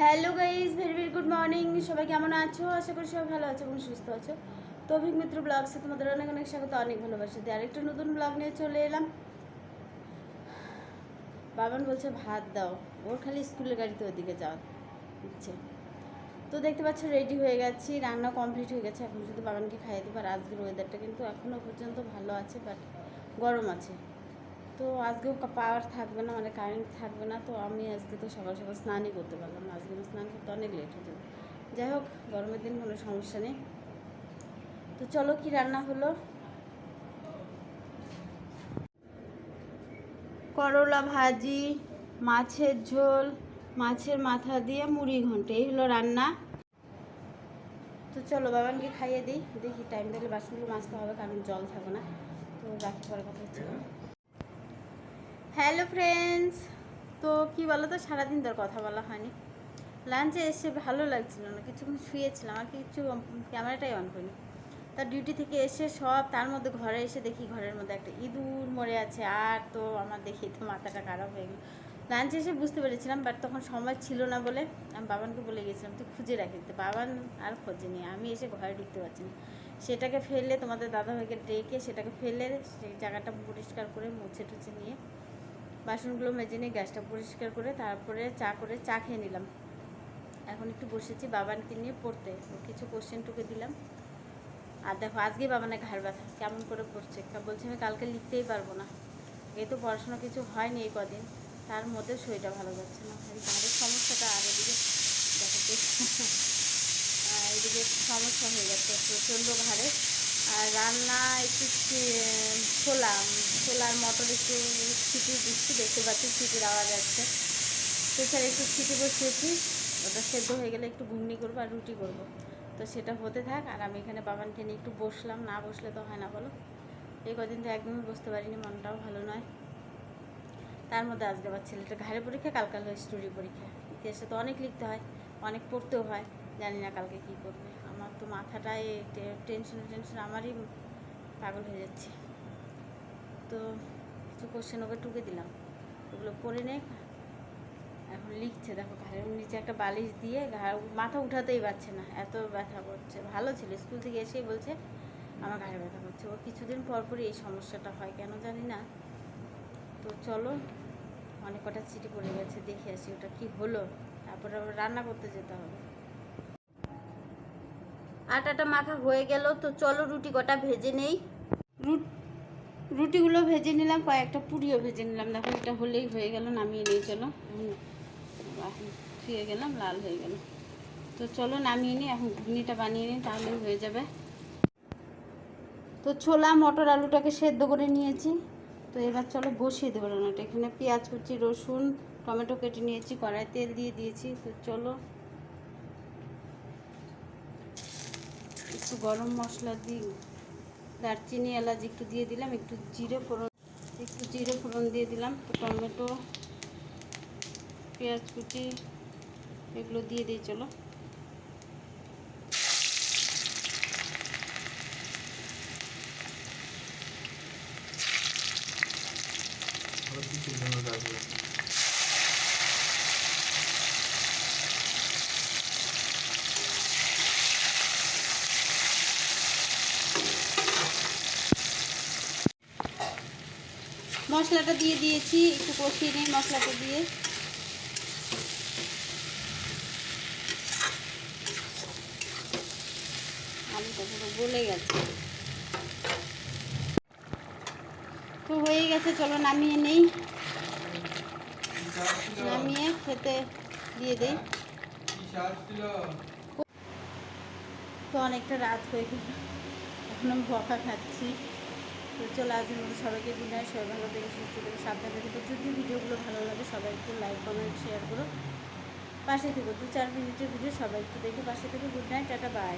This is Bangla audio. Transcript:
Hello guys very very good morning সবাই কেমন আছো? আশা করি সবাই ভালো আছো এবং সুস্থ আছো। তো অভিক মিত্র ব্লগসে তোমাদের অনেক অনেক স্বাগত, অনেক ভালোবাসা দিয়ে আরেকটা নতুন ব্লগ নিয়ে চলে এলাম। বাবান বলছে, ভাত দাও। ওর খালি স্কুলের গাড়িতে ওদিকে যাওয়ার ইচ্ছে। তো দেখতে পাচ্ছ রেডি হয়ে গেছি। রান্না কমপ্লিট হয়ে গেছে। এখন শুধু বাবানকে খাইয়ে দেবো। আর আজকের ওয়েদারটা কিন্তু এখনও পর্যন্ত ভালো আছে বাট গরম আছে। তো আজকেও পাওয়ার থাকবে না মানে কারেন্ট থাকবে না, তো আমি আজকে তো সকাল সকাল স্নানই করতে পারলাম আজকে আমার স্নান করতে অনেক লেট হয়ে যাবে। যাই হোক, গরমের দিন কোনো সমস্যা নেই। তো চলো কি রান্না হলো? করলা ভাজি, মাছের ঝোল, মাছের মাথা দিয়ে মুড়ি ঘন্ট, এই হলো রান্না। তো চলো বাবানকে খাইয়ে দিই, দেখি টাইম দিলে বাসনগুলো মাজতে হবে, কারণ জল থাকবে না। তো রাখি, পরে কথা হচ্ছে। Hello friends. তো কি বলো তো সারাদিন তোর কথা বলা হয়নি। লাঞ্চে এসে ভালো লাগছিল না, কিছুক্ষণ শুয়েছিলাম, আর কিছু ক্যামেরাটাই অন করিনি তার ডিউটি থেকে এসে সব তার মধ্যে ঘরে এসে দেখি ঘরের মধ্যে একটা ইঁদুর মরে আছে, আর তো আমার দেখি তো মাথাটা খারাপ হয়ে গেল। লাঞ্চে এসে বুঝতে পেরেছিলাম বাট তখন সময় ছিল না বলে আমি বাবানকে বলে গেছিলাম, তুই খুঁজে রাখি। তো বাবান আর খোঁজেনি আমি এসে ঘরে ঢুকতে পারছি না। সেটাকে ফেললে তোমাদের দাদাভাইকে ডেকে সেটাকে ফেলে সেই জায়গাটা পরিষ্কার করে মুছে টুছে নিয়ে বাসনগুলো মেজে নিয়ে গ্যাসটা পরিষ্কার করে তারপরে চা করে চা খেয়ে নিলাম। এখন একটু বসেছি বাবানকে নিয়ে পড়তে। কিছু কোশ্চেন টুকে দিলাম। আর দেখো, আজকে বাবানের ঘাড় ব্যথা। কেমন করে পড়ছে? বলছে আমি কালকে লিখতেই পারব না। এই তো পড়াশোনা কিছু হয়নি এই কদিন। তার মধ্যে শরীরটা ভালো যাচ্ছে না। ঘাড়ের সমস্যাটা আর এদিকে দেখো এদিকে সমস্যা হয়ে যাচ্ছে প্রচণ্ড ঘাড়ে। আর রান্না একটু ছোলা, ছোলার মটর একটু ছিটি দিচ্ছি, দেখতে পাচ্ছি ছিটির আওয়াজ আসছে। প্রেশারে একটু ছিটি বসিয়েছি, ওটা সেদ্ধ হয়ে গেলে একটু ঘুগনি করব আর রুটি করব। তো সেটা হতে থাক, আর আমি এখানে বাবানকে নিয়ে একটু বসলাম, না বসলে তো হয় না, বলো? এই কদিন তো একদমই বসতে পারিনি, মনটাও ভালো নয়। তার মধ্যে আজকে আবার ছেলেটা ঘাড়ে পরীক্ষা কালকাল হলো স্টোরি পরীক্ষা। ইতিহাসে তো অনেক লিখতে হয়, অনেক পড়তেও হয়। জানি না কালকে কী করবে। আমার তো মাথাটায় টেনশনে টেনশন আমারই পাগল হয়ে যাচ্ছে। তো কিছু কোশ্চেন ওকে টুকে দিলাম। ওগুলো পড়ে নে। এখন লিখছে, দেখো ঘাড়ের নিচে একটা বালিশ দিয়ে ঘাড় মাথা উঠাতেই পারছে না। এত ব্যথা করছে। ভালো ছিল। স্কুল থেকে এসেই বলছে, আমার ঘাড়ে ব্যথা করছে। ও কিছুদিন পর পরই এই সমস্যাটা হয়, কেন জানি না। তো চলো, অনেক কটা চিঠি পড়ে গেছে, দেখে আসি ওটা কি হলো। তারপরে আবার রান্না করতে যেতে হবে। আটাটা মাখা হয়ে গেল, তো চলো রুটি কটা ভেজে নেই। রুট রুটিগুলো ভেজে নিলাম, কয়েকটা পুরিও ভেজে নিলাম। দেখো, এটা হলেই হয়ে গেল, নামিয়ে নিয়ে চলো। ধুয়ে গেলাম, লাল হয়ে গেল। তো চলো, নামিয়ে নিই, এখন ঘুগনিটা বানিয়ে নিই, তাহলেই হয়ে যাবে। তো ছোলা, মটর, আলুটাকে সেদ্ধ করে নিয়েছি। তো এবার চলো বসিয়ে দেবো রান্নাটা। এখানে পেঁয়াজ কুচি, রসুন, টমেটো কেটে নিয়েছি কড়াই তেল দিয়ে দিয়েছি। তো চলো একটু গরম মশলা দিই দারচিনি, এলাচ একটু দিয়ে দিলাম, একটু জিরে ফোড়ন, একটু জিরে ফোড়ন দিয়ে দিলাম টমেটো, পেঁয়াজ কুচি, এগুলো দিয়ে দিই, চলো। মশলাটা দিয়ে দিয়েছি, একটু কষিয়ে নিই মশলাটা দিয়ে। পুরো গলে গেছে। তো হয়ে গেছে, চলো নামিয়ে নেই। নামিয়ে খেতে দিয়ে দেই। তো অনেকটা রাত হয়ে গেল, এখন আমি বকা খাচ্ছি। তো চলে আজকের মতো সবাইকে বিদায়। সবাই ভালো থেকে সুস্থ থেকে সাবধানে থেকে যদি ভিডিওগুলো ভালো লাগে, সবাই একটু লাইক কমেন্ট শেয়ার করো পাশে থেকো, দু চার মিনিটের ভিডিও সবাই একটু দেখে পাশে থেকে। Good night tata bye